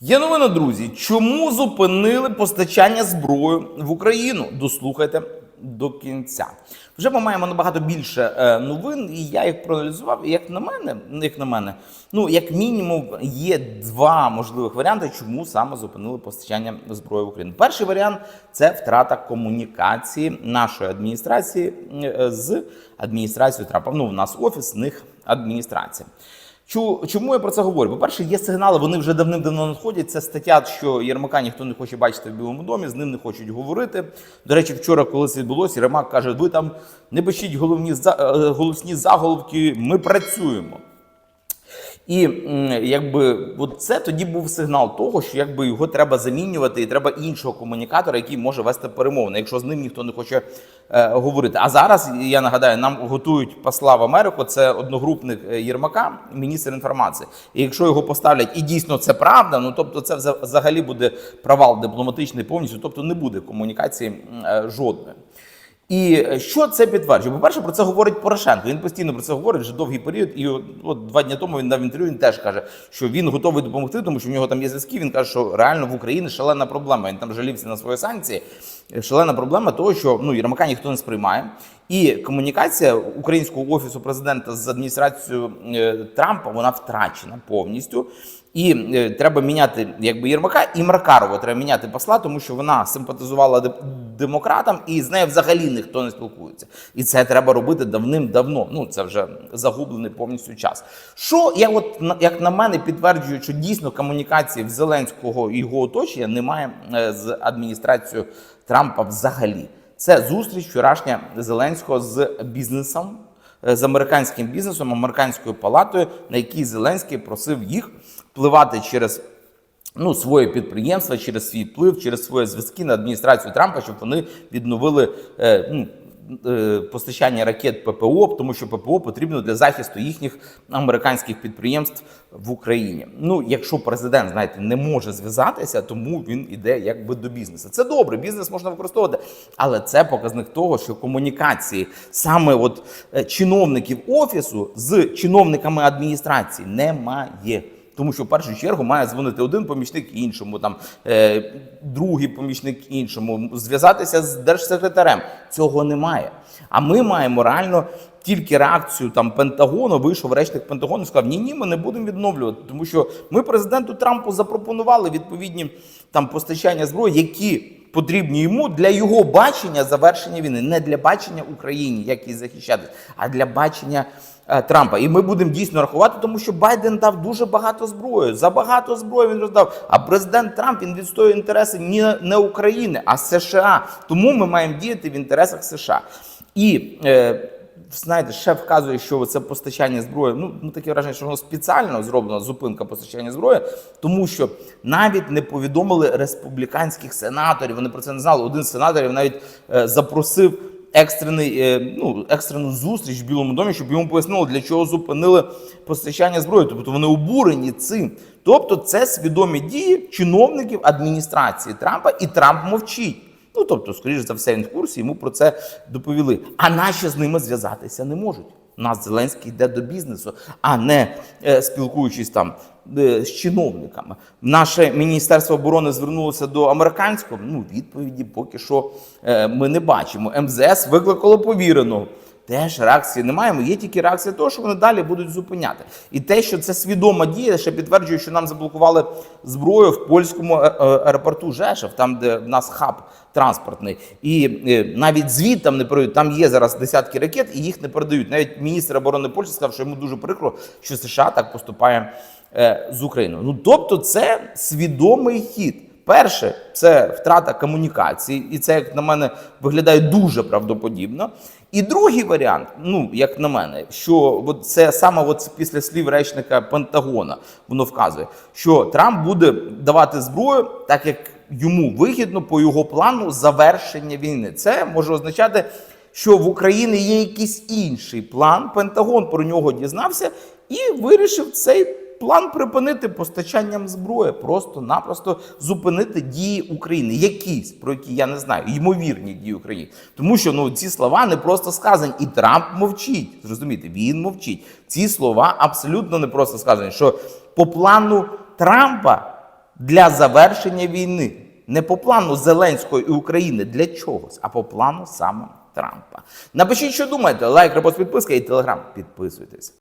Є новина, друзі. Чому зупинили постачання зброї в Україну? Дослухайте до кінця. Вже ми маємо набагато більше е, новин, і я їх проаналізував. І як на мене, як на мене, ну як мінімум, є два можливих варіанти, чому саме зупинили постачання зброї в Україну. Перший варіант це втрата комунікації нашої адміністрації е, з адміністрацією Трампа. Ну, у нас офіс, в них адміністрація. Чому я про це говорю? По-перше, є сигнали, вони вже давним-давно надходять. Це стаття, що Єрмака ніхто не хоче бачити в Білому домі, з ним не хочуть говорити. До речі, вчора, коли це відбулося, Єрмак каже: ви там не пишіть головні за- е, голосні заголовки, ми працюємо. І якби от це тоді був сигнал того, що якби його треба замінювати, і треба іншого комунікатора, який може вести перемовини, якщо з ним ніхто не хоче е, говорити. А зараз я нагадаю, нам готують посла в Америку. Це одногрупник е, Єрмака, міністр інформації. І якщо його поставлять, і дійсно це правда, ну тобто це взагалі буде провал дипломатичний повністю, тобто не буде комунікації е, жодної. І що це підтверджує? По-перше, про це говорить Порошенко. Він постійно про це говорить вже довгий період. І от, два дні тому він дав інтерв'ю. Він теж каже, що він готовий допомогти, тому що в нього там є зв'язки. Він каже, що реально в Україні шалена проблема. Він там жалівся на свої санкції. Шалена проблема того, що ну Єрмака ніхто не сприймає. І комунікація українського офісу президента з адміністрацією е, Трампа вона втрачена повністю. І е, треба міняти якби Єрмака і Маркарова треба міняти посла, тому що вона симпатизувала демократам, і з нею взагалі ніхто не спілкується. І це треба робити давним-давно. Ну це вже загублений повністю час. Що я, от як на мене, підтверджую, що дійсно комунікації в Зеленського і його оточення немає е, з адміністрацією Трампа взагалі. Це зустріч вчорашня Зеленського з бізнесом, е, з американським бізнесом, американською палатою, на якій Зеленський просив їх впливати через ну, своє підприємство, через свій вплив, через свої зв'язки на адміністрацію Трампа, щоб вони відновили е, ну, постачання ракет ППО, тому що ППО потрібно для захисту їхніх американських підприємств в Україні. Ну, якщо президент, знаєте, не може зв'язатися, тому він іде якби до бізнесу. Це добре, бізнес можна використовувати, але це показник того, що комунікації саме от е, чиновників офісу з чиновниками адміністрації немає. Тому що в першу чергу має дзвонити один помічник іншому, там е, другий помічник іншому, зв'язатися з держсекретарем. Цього немає. А ми маємо реально тільки реакцію там Пентагону. Вийшов речник Пентагону і сказав: ні, ні, ми не будемо відновлювати, тому що ми президенту Трампу запропонували відповідні там постачання зброї, які потрібні йому для його бачення завершення війни, не для бачення Україні, як її захищати, а для бачення е, Трампа. І ми будемо дійсно рахувати, тому що Байден дав дуже багато зброї. Забагато зброї він роздав. А президент Трамп він відстоює інтереси не, не України, а США. Тому ми маємо діяти в інтересах США. І е, знаєте, ще вказує, що це постачання зброї. Ну, ну таке враження, що воно спеціально зроблено зупинка постачання зброї, тому що навіть не повідомили республіканських сенаторів. Вони про це не знали. Один з сенаторів навіть е, запросив. Екстрений, е, ну, екстрену зустріч в Білому домі, щоб йому пояснили, для чого зупинили постачання зброї. Тобто вони обурені цим. Тобто, це свідомі дії чиновників адміністрації Трампа, і Трамп мовчить. Ну тобто, скоріш за все, він в курсі йому про це доповіли. А наші з ними зв'язатися не можуть. Нас Зеленський йде до бізнесу, а не е, спілкуючись там е, з чиновниками. Наше міністерство оборони звернулося до американського. Ну відповіді поки що е, ми не бачимо. МЗС викликало повіреного. Теж реакції не маємо. Є тільки реакція того, що вони далі будуть зупиняти. І те, що це свідома дія, ще підтверджує, що нам заблокували зброю в польському е- е- аеропорту Жешев, там, де в нас хаб транспортний. І е, навіть звіт там не передають. Там є зараз десятки ракет, і їх не передають. Навіть міністр оборони Польщі сказав, що йому дуже прикро, що США так поступає з Україною. Ну тобто, це свідомий хід. Перше, це втрата комунікації, і це, як на мене, виглядає дуже правдоподібно. І другий варіант, ну як на мене, що от це саме от після слів речника Пентагона воно вказує, що Трамп буде давати зброю, так як йому вигідно по його плану завершення війни. Це може означати, що в Україні є якийсь інший план. Пентагон про нього дізнався і вирішив цей план припинити постачанням зброї, просто-напросто зупинити дії України, якісь про які я не знаю, ймовірні дії України. Тому що ну ці слова не просто сказані, і Трамп мовчить. Зрозумієте, він мовчить. Ці слова абсолютно не просто сказані, що по плану Трампа для завершення війни, не по плану Зеленської і України для чогось, а по плану саме Трампа. Напишіть, що думаєте. Лайк, репост, підписка і телеграм. Підписуйтесь.